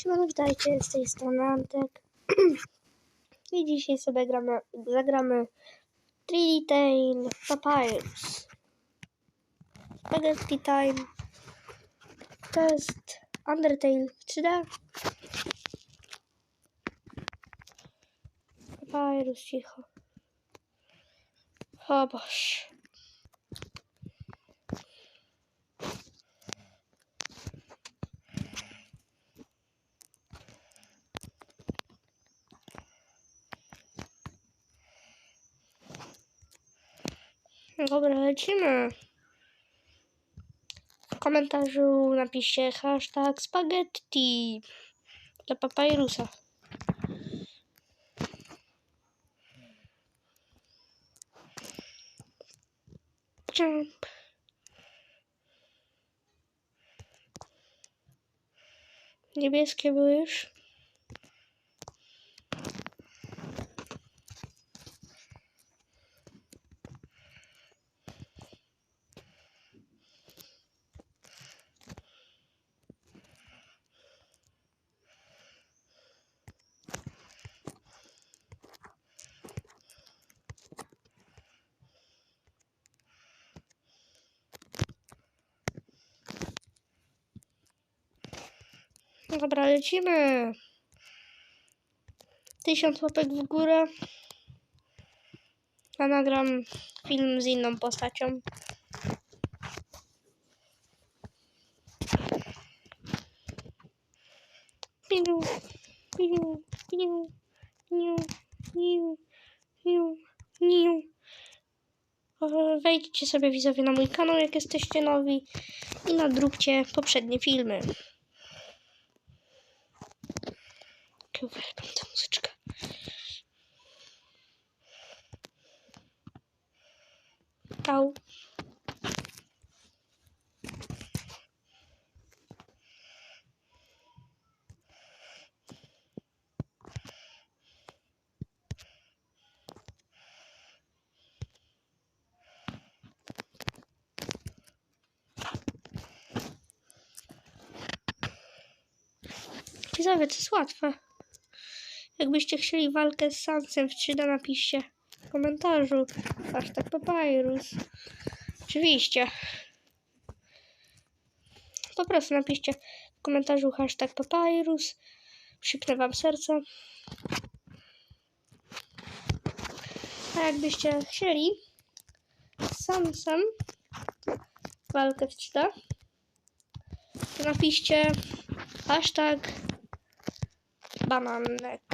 Siemano, witajcie, z tej strony Antek. I dzisiaj sobie gramy, zagramy Tree Tail Papyrus. Spaghetti Time. To jest Undertale w 3D. Papyrus, cicho. O Boże. Dobra, lecimy. W komentarzu napiszcie hashtag spaghetti dla papyrusa. Jump. Niebieskie były już. Dobra, lecimy. Tysiąc łapek w górę. A nagram film z inną postacią. Piu, piu, piu, piu, piu, piu, piu. Wejdźcie sobie widzowie na mój kanał, jak jesteście nowi i nadróbcie poprzednie filmy. Jak uwielbiam tę muzyczkę. Tau. Widzowie, to jest łatwe. Jakbyście chcieli walkę z Sansem w 3D, napiszcie w komentarzu. Hashtag Papyrus. Oczywiście. Po prostu napiszcie w komentarzu hashtag Papyrus. Przypnę wam serce. A jakbyście chcieli z Sansem walkę w 3D, to napiszcie hashtag bananek.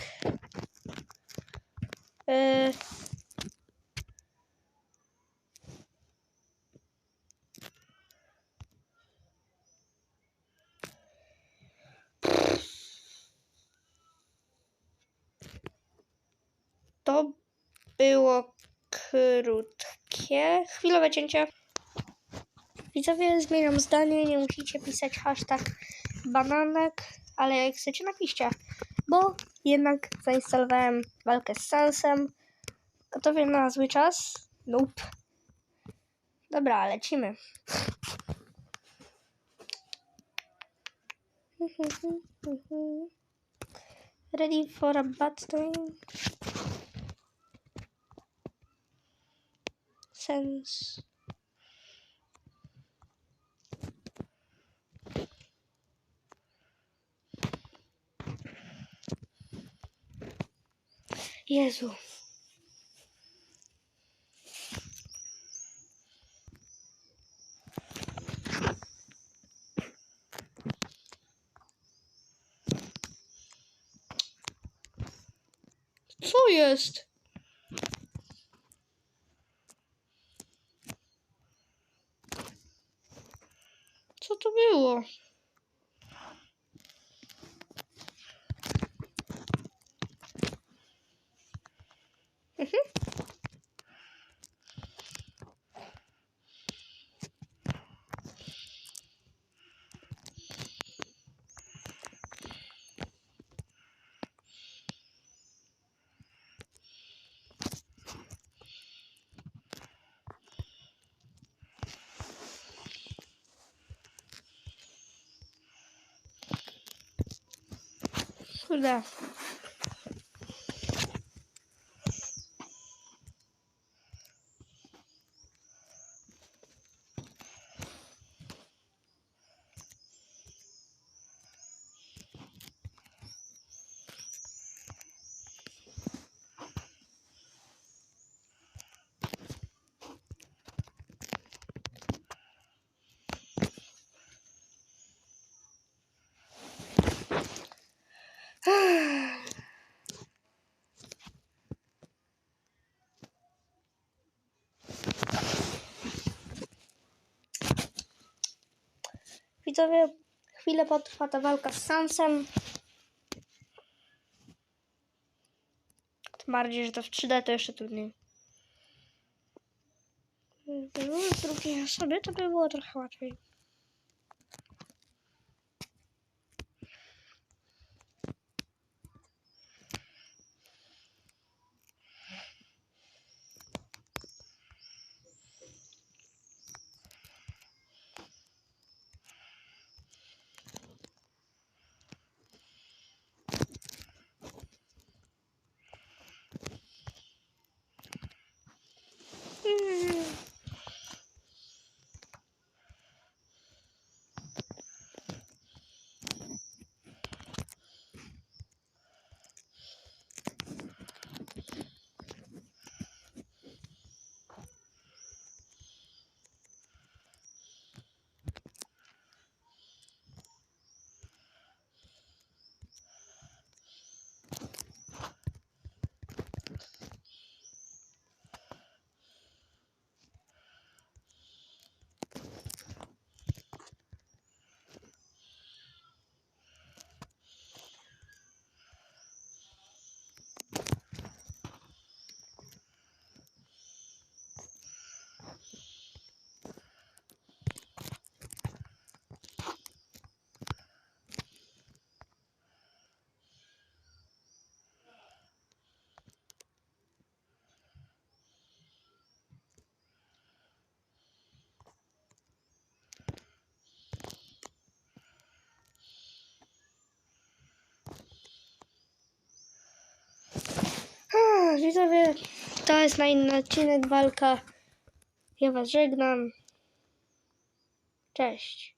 Yy. To było krótkie. Chwilowe cięcie. Widzowie, zmieniam zdanie. Nie musicie pisać hashtag bananek, ale jak chcecie, napiszcie bo jednak zainstalowałem walkę z Sansem. Gotowy na zły czas? Nope. Dobra, lecimy. Ready for a bad time? Sense. Jezu. Co jest? Co to było? Şurada. Widzowie, chwilę potrwa ta walka z Sansem. Tym bardziej, że to w 3D to jeszcze trudniej. Drugiej osoby, to by było trochę łatwiej. Widzowie, to jest na inny odcinek walka. Ja was żegnam. Cześć.